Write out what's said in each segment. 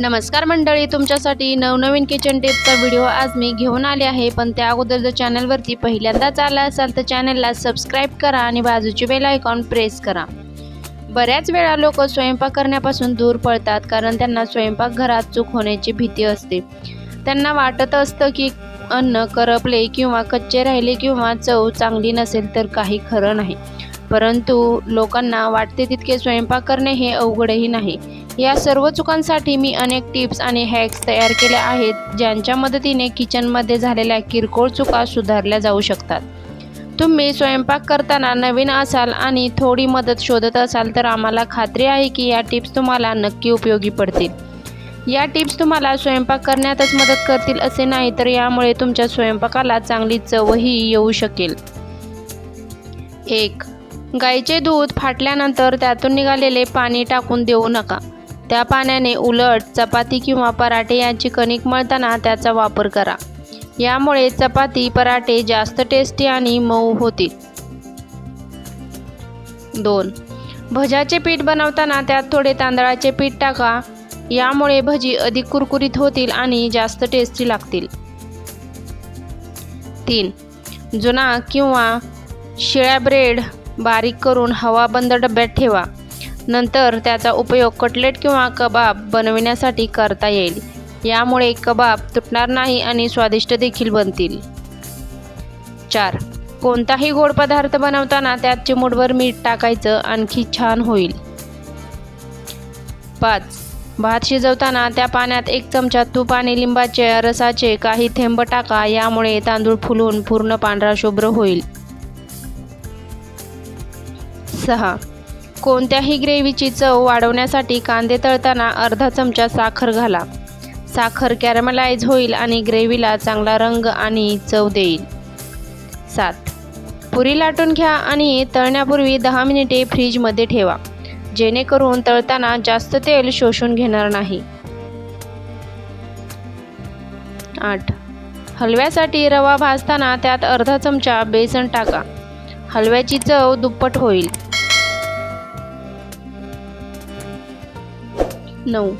नमस्कार मंडळी तुमच्यासाठी नवनवीन किचन टिपचा व्हिडिओ आज मी घेऊन आले आहे. पण त्या अगोदर जर चॅनलवरती पहिल्यांदाच आला असाल तर चॅनलला सबस्क्राईब करा आणि बाजूची बेल आयकॉन प्रेस करा. बऱ्याच वेळा लोक स्वयंपाक करण्यापासून दूर पळतात कारण त्यांना स्वयंपाकघरात चूक होण्याची भीती असते. त्यांना वाटत असतं की अन्न करपले किंवा कच्चे राहिले किंवा चव चांगली नसेल तर काही खरं नाही. परंतु लोकांना वाटते तितके स्वयंपाक करणे हे अवघडही नाही. या सर्व चुकांसाठी मी अनेक टिप्स आणि हॅक्स तयार केल्या आहेत ज्यांच्या मदतीने किचनमध्ये झालेल्या किरकोळ चुका सुधारल्या जाऊ शकतात. तुम्ही स्वयंपाक करताना नवीन असाल आणि थोडी मदत शोधत असाल तर आम्हाला खात्री आहे की या टिप्स तुम्हाला नक्की उपयोगी पडतील. या टिप्स तुम्हाला स्वयंपाक करण्यातच मदत करतील असे नाही तर यामुळे तुमच्या स्वयंपाकाला चांगली चवही येऊ शकेल. एक गाईचे दूध फाटल्यानंतर त्यातून निघालेले पाणी टाकून देऊ नका. त्या पाण्याने उलट चपाती किंवा पराठे यांची कणिक मळताना त्याचा वापर करा. यामुळे चपाती पराठे जास्त टेस्टी आणि मऊ होतील. दोन. भज्याचे पीठ बनवताना त्यात थोडे तांदळाचे पीठ टाका. यामुळे भजी अधिक कुरकुरीत होतील आणि जास्त टेस्टी लागतील. तीन. जुना किंवा शिळ्या ब्रेड बारीक करून हवाबंद डब्यात ठेवा. नंतर त्याचा उपयोग कटलेट किंवा कबाब बनविण्यासाठी करता येईल. यामुळे कबाब तुटणार नाही आणि स्वादिष्ट देखील बनतील. चार. कोणताही गोड पदार्थ बनवताना त्यात चिमूटभर मीठ टाकायचं आणखी छान होईल. पाच. भात शिजवताना त्या पाण्यात एक चमचा तूप आणि लिंबाचे रसाचे काही थेंब टाका यामुळे तांदूळ फुलून पूर्ण पांढरा शुभ्र होईल. सहा. कोणत्याही ग्रेव्हीची चव वाढवण्यासाठी कांदे तळताना अर्धा चमचा साखर घाला. साखर कॅरमलाइज होईल आणि ग्रेव्हीला चांगला रंग आणि चव देईल. सात. पुरी लाटून घ्या आणि तळण्यापूर्वी दहा मिनिटे फ्रीजमध्ये ठेवा. जेणेकरून तळताना जास्त तेल शोषून घेणार नाही. आठ. हलव्यासाठी रवा भाजताना त्यात अर्धा चमचा बेसन टाका. हलव्याची चव दुप्पट होईल. नऊ.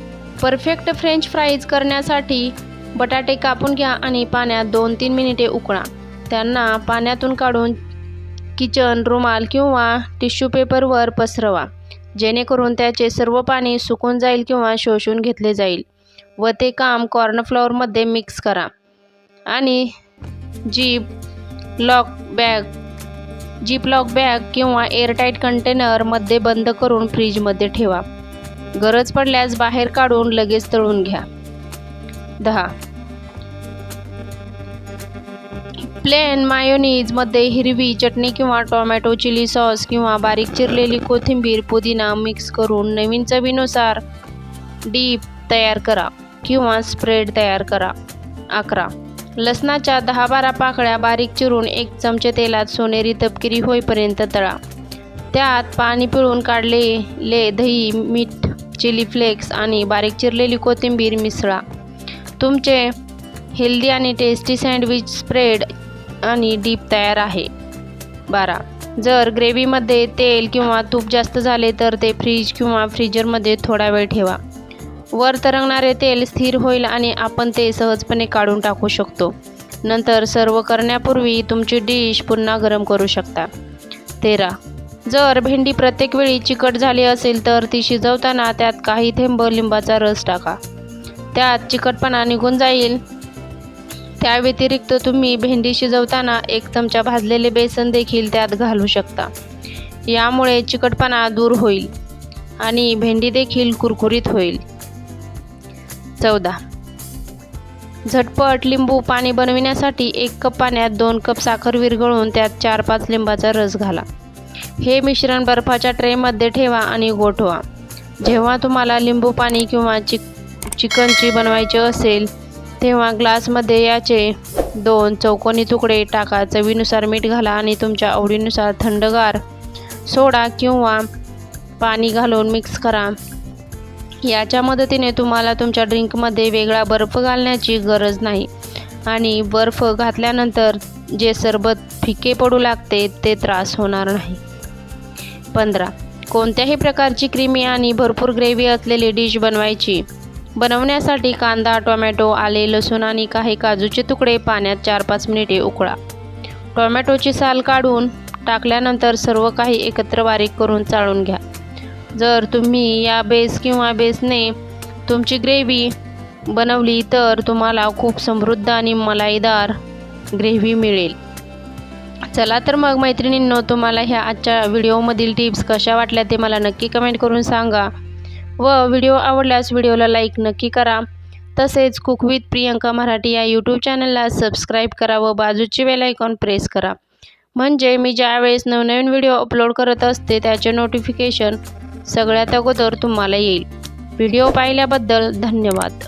परफेक्ट फ्रेंच फ्राईज करण्यासाठी बटाटे कापून घ्या आणि पाण्यात दोन तीन मिनिटे उकळा. त्यांना पाण्यातून काढून किचन रुमाल किंवा टिश्यू पेपरवर पसरवा. जेणेकरून त्याचे सर्व पाणी सुकून जाईल किंवा शोषून घेतले जाईल व ते काम कॉर्नफ्लॉवरमध्ये मिक्स करा. आणि zip lock bag zip lock bag किंवा एअरटाईट कंटेनरमध्ये बंद करून फ्रीजमध्ये ठेवा. गरज पडल्यास बाहेर काढून लगेच तळून घ्या. दहा. प्लेन मायोनीजमध्ये हिरवी चटणी किंवा टोमॅटो चिली सॉस किंवा बारीक चिरलेली कोथिंबीर पुदिना मिक्स करून नवीन चवीनुसार डीप तयार करा किंवा स्प्रेड तयार करा. अकरा. लसणाच्या दहा बारा पाकळ्या बारीक चिरून एक चमचे तेलात सोनेरी तपकिरी होईपर्यंत तळा. त्यात पाणी पिळून काढलेले दही मीठ चिली फ्लेक्स आणि बारीक चिरलेली कोथिंबीर मिसळा. तुमचे हेल्दी आणि टेस्टी सँडविच स्प्रेड आणि डीप तयार आहे. बारा. जर ग्रेव्हीमध्ये तेल किंवा तूप जास्त झाले तर ते फ्रीज किंवा फ्रीजरमध्ये थोडा वेळ ठेवा. वर तरंगणारे तेल स्थिर होईल आणि आपण ते सहजपणे काढून टाकू शकतो. नंतर सर्व करण्यापूर्वी तुमची डिश पुन्हा गरम करू शकता. तेरा. जर भेंडी प्रत्येक वेळी चिकट झाली असेल तर ती शिजवताना त्यात काही थेंब लिंबाचा रस टाका. त्यात चिकटपणा निघून जाईल. त्या व्यतिरिक्त तुम्ही भेंडी शिजवताना एक चमचा भाजलेले बेसन देखील त्यात घालू शकता. यामुळे चिकटपणा दूर होईल आणि भेंडी देखील कुरकुरीत होईल. चौदा. झटपट लिंबू पाणी बनविण्यासाठी एक कप पाण्यात दोन कप साखर विरघळून त्यात चार पाच लिंबाचा रस घाला. हे मिश्रण बर्फाच्या ट्रेमध्ये ठेवा आणि गोठवा. जेव्हा तुम्हाला लिंबू पाणी किंवा चिक चिकनची बनवायची असेल तेव्हा ग्लासमध्ये याचे दोन चौकोनी तुकडे टाका. चवीनुसार मीठ घाला आणि तुमच्या आवडीनुसार थंडगार सोडा किंवा पाणी घालून मिक्स करा. याच्या मदतीने तुम्हाला तुमच्या ड्रिंकमध्ये वेगळा बर्फ घालण्याची गरज नाही. आणि बर्फ घातल्यानंतर जे सरबत फिके पडू लागते ते त्रास होणार नाही. पंधरा. कोणत्याही प्रकारची क्रीमी आणि भरपूर ग्रेव्ही असलेली डिश बनवायची. बनवण्यासाठी कांदा टोमॅटो आले लसूण आणि काही काजूचे तुकडे पाण्यात चार पाच मिनिटे उकळा. टोमॅटोची साल काढून टाकल्यानंतर सर्व काही एकत्र बारीक करून चाळून घ्या. जर तुम्ही या बेस किंवा बेसने तुमची ग्रेव्ही बनवली तर तुम्हाला खूप समृद्ध आणि मलाईदार ग्रेव्ही मिळेल. चला तर मग मैत्रिणींनो तुम्हाला ह्या आजच्या व्हिडिओमधील टिप्स कशा वाटल्या ते मला नक्की कमेंट करून सांगा. व व्हिडिओ आवडल्यास व्हिडिओला लाईक नक्की करा. तसेच कुक विथ प्रियंका मराठी या यूट्यूब चॅनलला सबस्क्राईब करा व बाजूची बेल आयकॉन प्रेस करा. म्हणजे मी ज्यावेळेस नवनवीन व्हिडिओ अपलोड करत असते त्याचे नोटिफिकेशन सगळ्यात अगोदर तुम्हाला येईल. व्हिडिओ पाहिल्याबद्दल धन्यवाद.